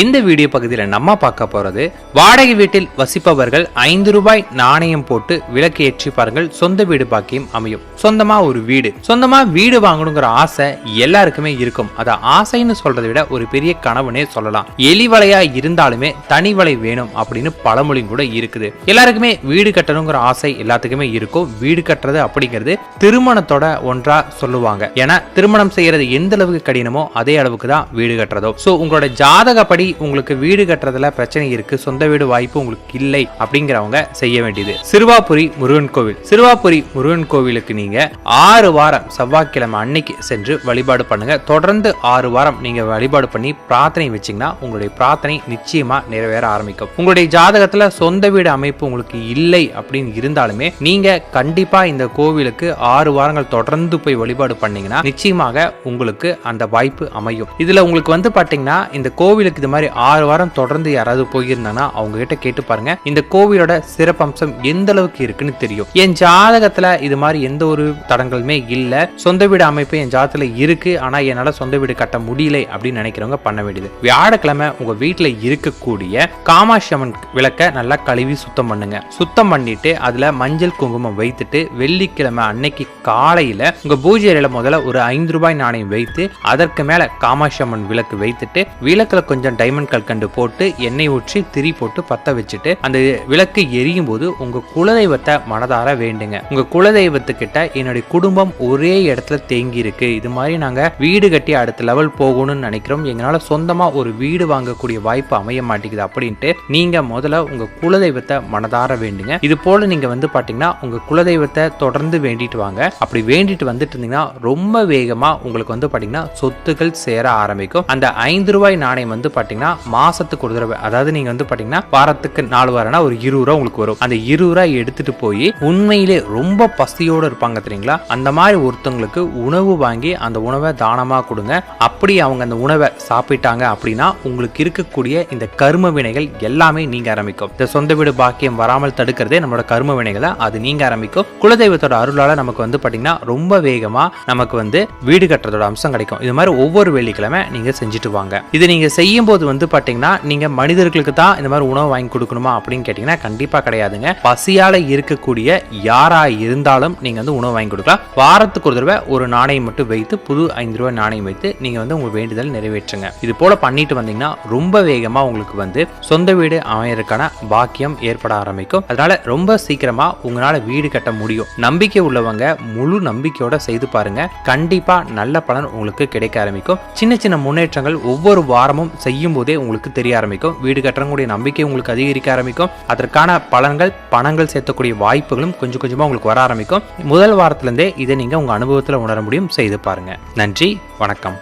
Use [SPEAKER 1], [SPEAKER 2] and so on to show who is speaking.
[SPEAKER 1] இந்த வீடியோ பகுதியில் நம்ம பார்க்க போறது வாடகை வீட்டில் வசிப்பவர்கள் ஐந்து ரூபாய் நாணயம் போட்டு விளக்கு ஏற்றி பாருங்கள். சொந்த வீடு பாக்கியம் அமையும். சொந்தமா ஒரு வீடு. சொந்தமா வீடு வாங்கணுங்கிற ஆசை எல்லாருக்குமே இருக்கும். அத ஆசைன்னு சொல்றதை விட ஒரு பெரிய கனவுனே சொல்லலாம். எலிவலையா இருந்தாலுமே தனி வலை வேணும் அப்படின்னு பழமொழியும் கூட இருக்குது. எல்லாருக்குமே வீடு கட்டணுங்கிற ஆசை எல்லாத்துக்குமே இருக்கும். வீடு கட்டுறது அப்படிங்கிறது திருமணத்தோட ஒன்றா சொல்லுவாங்க. ஏன்னா திருமணம் செய்யறது எந்த அளவுக்கு கடினமோ அதே அளவுக்கு தான் வீடு கட்டுறதோ ஸோ உங்களோட ஜாதகப்படி உங்களுக்கு வீடு கட்டுறதுல பிரச்சனை இருக்கு சொந்த வீடு வாய்ப்பு உங்களுக்கு இல்லை அப்படிங்கிறவங்க செய்ய வேண்டியது. சிறுவாபுரி முருகன் கோவில். சிறுவாபுரி முருகன் கோவிலுக்கு நீங்க ஆறு வாரம் செவ்வாய்க்கிழமை அன்னைக்கு சென்று வழிபாடு பண்ணுங்க. தொடர்ந்து ஆறு வாரம் நீங்க வழிபாடு பண்ணி பிரார்த்தனை வச்சீங்கன்னா உங்களுடைய பிரார்த்தனை நிச்சயமா நிறைவேற ஆரம்பிக்கும். உங்களுடைய ஜாதகத்துல சொந்த வீடு அமைப்பு உங்களுக்கு இல்லை அப்படின்னு இருந்தாலுமே நீங்க கண்டிப்பா இந்த கோவிலுக்கு ஆறு வாரங்கள் தொடர்ந்து போய் வழிபாடு பண்ணீங்கன்னா நிச்சயமாக உங்களுக்கு அந்த வாய்ப்பு அமையும். இதுல உங்களுக்கு வந்து பாத்தீங்கன்னா இந்த கோவிலுக்கு இது மாதிரி ஆறு வாரம் தொடர்ந்து யாராவது போயிருந்தாங்கன்னா அவங்க கிட்ட கேட்டு பாருங்க. இந்த கோவிலோட சிறப்பம்சம் எந்த அளவுக்கு இருக்குன்னு தெரியும். என் ஜாதகத்துல இது மாதிரி எந்த ஒரு தடங்களுமே இல்ல. சொந்த வீடு அமைப்பு என் ஜாதகத்துல இருக்கு. ஆனா என்னால சொந்த வீடு கட்ட முடியல அப்படின்னு நினைக்கிறவங்க பண்ண வேண்டியது. வியாழக்கிழமை உங்க வீட்டுல இருக்கக்கூடிய காமாட்சி அம்மன் விளக்க நல்லா கழுவி சுத்தம் பண்ணுங்க. சுத்தம் பண்ணிட்டு அதுல மஞ்சள் குங்குமம் வைத்துட்டு வெள்ளிக்கிழமை அன்னைக்கு காலையில உங்க பூஜை அறையில முதல்ல ஒரு ஐந்து ரூபாய் நாணயம் வைத்து அதற்கு மேல காமாட்சி அம்மன் விளக்கு வைத்துட்டு விளக்குல கொஞ்சம் டைமண்ட் கல்கண்டு போட்டு எண்ணெய் ஊற்றி திரி போட்டு பத்த வச்சுட்டு அந்த விளக்கு எரியும் போது உங்க குலதெய்வத்தை மனதார வேண்டுங்க. உங்க குலதெய்வத்துக்கிட்ட என்னுடைய குடும்பம் ஒரே இடத்துல தேங்கி இருக்கு. இது மாதிரி நாங்க வீடு கட்டி அடுத்த லெவல் போகணும்னு நினைக்கிறோம். எங்களால சொந்தமா ஒரு வீடு வாங்கக்கூடிய வாய்ப்பு அமைய மாட்டேங்குது அப்படின்ட்டு நீங்க முதல்ல உங்க குலதெய்வத்தை மனதார வேண்டுங்க. இது போல நீங்க வந்து பாத்தீங்கன்னா உங்க குலதெய்வத்தை தொடர்ந்து வேண்டிட்டு வாங்க. அப்படி வேண்டிட்டு வந்துட்டு இருந்தீங்கன்னா ரொம்ப வேகமா உங்களுக்கு வந்து பாத்தீங்கன்னா சொத்துக்கள் சேர ஆரம்பிக்கும். அந்த ஐந்து ரூபாய் நாணயம் வந்து பார்த்தீங்கன்னா மாசத்துக்கு ஒரு தடவை. அதாவது நீங்க வந்து பார்த்தீங்கன்னா வாரத்துக்கு நாலு வாரம்னா ஒரு இருபது ரூபா உங்களுக்கு வரும். அந்த இருபது ரூபாய் எடுத்துட்டு போய் உண்மையிலே ரொம்ப பசியோட இருப்பாங்க தெரியுங்களா? அந்த மாதிரி ஒருத்தவங்களுக்கு உணவு வாங்கி அந்த உணவை தானமா கொடுங்க. அப்படி அவங்க அந்த உணவை சாப்பிட்டாங்க அப்படின்னா உங்களுக்கு இருக்கக்கூடிய இந்த கரும வினைகள் எல்லாமே நீங்க ஆரம்பிக்கும். இந்த சொந்த வீடு பாக்கியம் வராமல் தடுக்கிறதே நம்மளோட கரும வினைகளை அது நீங்க ஆரம்பிக்கும். குலதெய்வத்தோட அருளால நமக்கு வந்து பாத்தீங்கன்னா ரொம்ப வேகமா நமக்கு வந்து வீடு கட்டுறதோட அம்சம் கிடைக்கும். இது மாதிரி ஒவ்வொரு வெள்ளிக்கிழமை நீங்க செஞ்சுட்டு வாங்க. இது நீங்க செய்யும் போது வந்து பார்த்தீங்கன்னா நீங்க மனிதர்களுக்கு தான் இந்த மாதிரி உணவு வாங்கி கொடுக்கணுமா அப்படின்னு கேட்டிங்கன்னா கண்டிப்பாக கிடையாதுங்க. பசியால இருக்கக்கூடிய யாராக இருந்தாலும் நீங்கள் வந்து உணவு வாங்கி கொடுக்கலாம். வாரத்துக்கு ஒரு தடவை ஒரு நாணயம் மட்டும் வைத்து புது ஐந்து ரூபாய் நாணயம் வைத்து நீங்கள் வந்து உங்கள் வேண்டுதல் நிறைவேற்றுங்க. இது போல பண்ணிட்டு வந்தீங்கன்னா ரொம்ப வேகமாக உங்களுக்கு வந்து சொந்த வீடு அமையறதுக்கான பாக்கியம் ஏற்பட ஆரம்பிக்கும். அதனால ரொம்ப சீக்கிரமா உங்களால வீடு கட்ட முடியும். நம்பிக்கை உள்ளவங்க முழு நம்பிக்கையோட செய்து பாருங்க. கண்டிப்பா நல்ல பலன் உங்களுக்கு கிடைக்க ஆரம்பிக்கும். சின்ன சின்ன முன்னேற்றங்கள் ஒவ்வொரு வாரமும் செய்யும் போதே உங்களுக்கு தெரிய ஆரம்பிக்கும். வீடு கட்டக்கூடிய நம்பிக்கை உங்களுக்கு அதிகரிக்க ஆரம்பிக்கும். அதற்கான பலன்கள் பணங்கள் சேர்த்தக்கூடிய வாய்ப்புகளும் கொஞ்சம் கொஞ்சமாக உங்களுக்கு வர ஆரம்பிக்கும். முதல் வாரத்திலேருந்தே இதை நீங்கள் உங்க அனுபவத்தில் உணர முடியும். செய்து பாருங்க. நன்றி வணக்கம்.